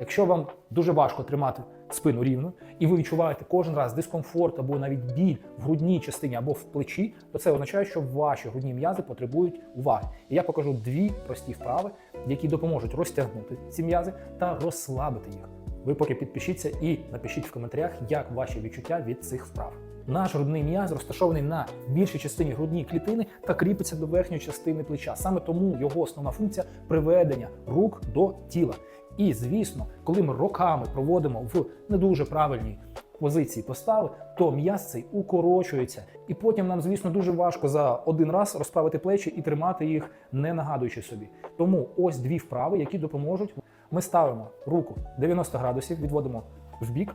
Якщо вам дуже важко тримати спину рівно, і ви відчуваєте кожен раз дискомфорт або навіть біль в грудній частині або в плечі, то це означає, що ваші грудні м'язи потребують уваги. І я покажу дві прості вправи, які допоможуть розтягнути ці м'язи та розслабити їх. Ви поки підпишіться і напишіть в коментарях, як ваші відчуття від цих вправ. Наш грудний м'яз розташований на більшій частині грудної клітини та кріпиться до верхньої частини плеча. Саме тому його основна функція приведення рук до тіла. І звісно, коли ми роками проводимо в не дуже правильній позиції постави, то м'яз цей укорочується, і потім нам, звісно, дуже важко за один раз розправити плечі і тримати їх, не нагадуючи собі. Тому ось дві вправи, які допоможуть. Ми ставимо руку 90 градусів, відводимо в бік,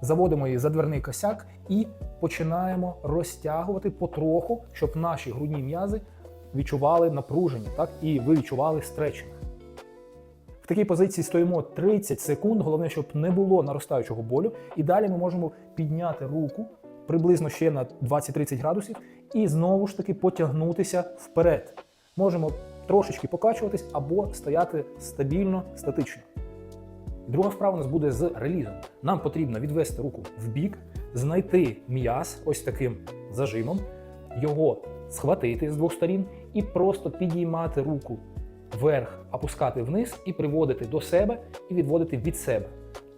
заводимо її за дверний косяк і починаємо розтягувати потроху, щоб наші грудні м'язи відчували напруження, так і ви відчували стретчинг. В такій позиції стоїмо 30 секунд. Головне, щоб не було наростаючого болю. І далі ми можемо підняти руку приблизно ще на 20-30 градусів і знову ж таки потягнутися вперед. Можемо трошечки покачуватись або стояти стабільно, статично. Друга вправа у нас буде з релізом. Нам потрібно відвести руку в бік, знайти м'яз ось таким зажимом, його схватити з двох сторін і просто підіймати руку вверх, опускати вниз і приводити до себе і відводити від себе.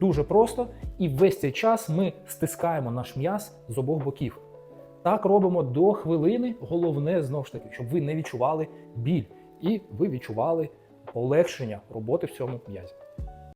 Дуже просто, і весь цей час ми стискаємо наш м'яз з обох боків. Так робимо до хвилини. Головне знову ж таки, щоб ви не відчували біль і ви відчували полегшення роботи в цьому м'язі.